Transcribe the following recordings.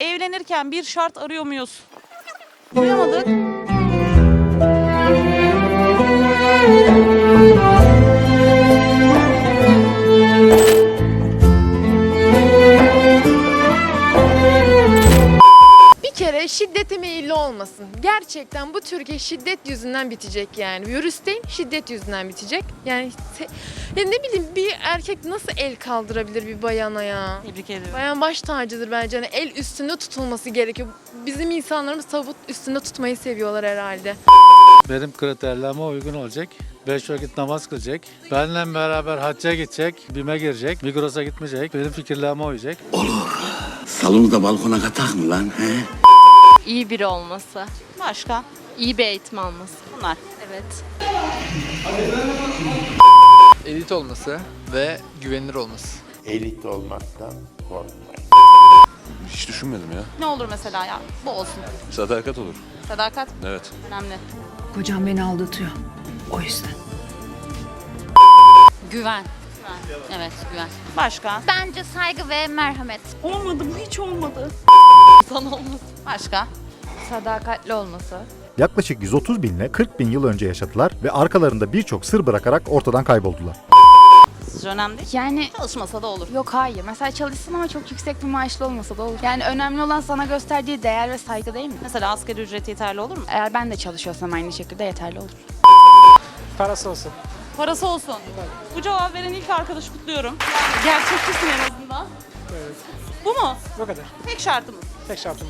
Evlenirken bir şart arıyor muyuz? Duyamadık. Meyilli olmasın. Gerçekten bu Türkiye şiddet yüzünden bitecek yani. Virüs değil, şiddet yüzünden bitecek. Yani ya ne bileyim bir erkek nasıl el kaldırabilir bir bayana ya? Tebrik ediyorum. Bayan baş tacıdır bence. Hani el üstünde tutulması gerekiyor. Bizim insanlarımız tabut üstünde tutmayı seviyorlar herhalde. Benim kriterlerime uygun olacak. Beş vakit namaz kılacak. Benimle beraber hacca gidecek. BİM'e girecek. Migros'a gitmeyecek. Benim fikirlerime uyacak. Salonu da balkona katak mı lan? He? İyi biri olması, Başka? iyi bir eğitim alması. Bunlar. Evet. elit olması ve güvenilir olması. elit olmaktan korkmayın. Hiç düşünmedim ya. Ne olur mesela ya? Bu olsun. Sadakat olur. Sadakat Evet. önemli. Kocam beni aldatıyor. O yüzden. Güven. Evet güven. Başka? Bence saygı ve merhamet. Olmadı bu hiç olmadı. Son olması. Başka? Sadakatli olması. Yaklaşık 130 bin ile 40 bin yıl önce yaşadılar ve arkalarında birçok sır bırakarak ortadan kayboldular. Önemli değil. Yani Çalışmasa da olur. yok hayır. Mesela çalışsın ama çok yüksek bir maaşlı olmasa da olur. Yani önemli olan sana gösterdiği değer ve saygı değil mi? Mesela asgari ücret yeterli olur mu? Eğer ben de çalışıyorsam aynı şekilde yeterli olur. Parası olsun. Parası olsun. Bu cevap veren ilk arkadaşı kutluyorum. Gerçekçisin en azından. Bu mu? Bu kadar. Tek şartımız. Tek şartım.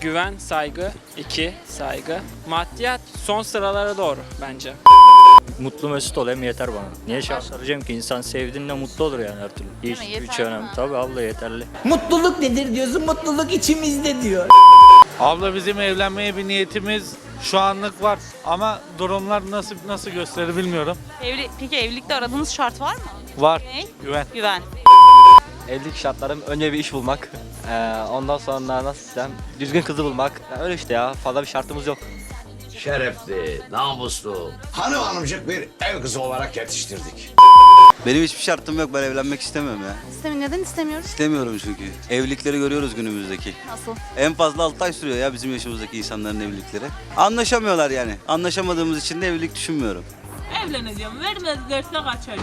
Güven, saygı. 2. Saygı. Maddiyat son sıralara doğru bence. Mutlu mesut olayım yeter bana. Niye şans arayacağım ki? İnsan sevdiğinde mutlu olur yani her türlü. Hiç, mi? hiç Yeterli önemli. mi? Tabii abla yeterli. Mutluluk nedir diyorsun? Mutluluk içimizde diyor. Abla bizim evlenmeye bir niyetimiz şu anlık var. Ama durumlar nasıl nasıl gösterir bilmiyorum. Evli, peki evlilikte aradığınız şart var mı? Var. Ne? Güven. Güven. Evlilik şartlarım önce bir iş bulmak. ondan sonra nasıl desem düzgün kızı bulmak. öyle işte ya fazla bir şartımız yok. Şerefli, namuslu, hanım hanımcık bir ev kızı olarak yetiştirdik. Benim hiçbir şartım yok ben evlenmek istemiyorum ya. İstemiyorum. Neden istemiyoruz? İstemiyorum çünkü. Evlilikleri görüyoruz günümüzdeki. Nasıl? En fazla 6 ay sürüyor ya bizim yaşımızdaki insanların evlilikleri. Anlaşamıyorlar yani. Anlaşamadığımız için de evlilik düşünmüyorum. Evleneceğim. Vermezlerse kaçacağım.